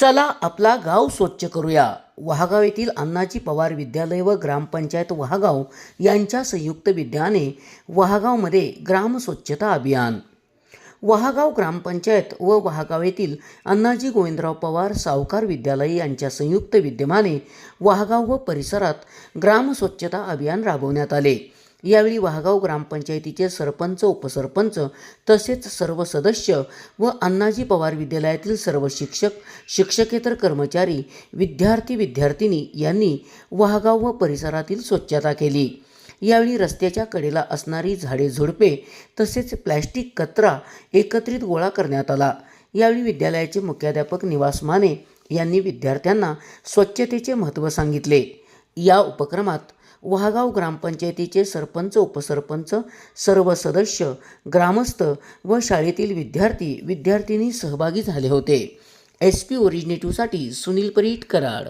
चला आपला गाव स्वच्छ करूया. वहागाव येथील अण्णाजी पवार विद्यालय व ग्रामपंचायत वहागाव यांच्या संयुक्त विद्याने वहागावमध्ये ग्राम स्वच्छता अभियान. वहागाव ग्रामपंचायत व वहागाव येथील अण्णाजी गोविंदराव पवार सावकार विद्यालय यांच्या संयुक्त विद्यमाने वहागाव व परिसरात ग्राम स्वच्छता अभियान राबवण्यात आले. यावेळी वाहगाव ग्रामपंचायतीचे सरपंच उपसरपंच तसेच सर्व सदस्य व अण्णाजी पवार विद्यालयातील सर्व शिक्षक शिक्षकेतर कर्मचारी विद्यार्थी विद्यार्थिनी यांनी वाहगाव व परिसरातील स्वच्छता केली. यावेळी रस्त्याच्या कडेला असणारी झाडे झुडपे तसेच प्लॅस्टिक कचरा एकत्रित गोळा करण्यात आला. यावेळी विद्यालयाचे मुख्याध्यापक निवास माने यांनी विद्यार्थ्यांना स्वच्छतेचे महत्त्व सांगितले. या उपक्रमात वहागाव ग्रामपंचायतीचे सरपंच उपसरपंच सर्व सदस्य ग्रामस्थ व शाळेतील विद्यार्थी विद्यार्थिनी सहभागी झाले होते. एस पी ओरिजिनेटिव्हसाठी सुनील परीट कराड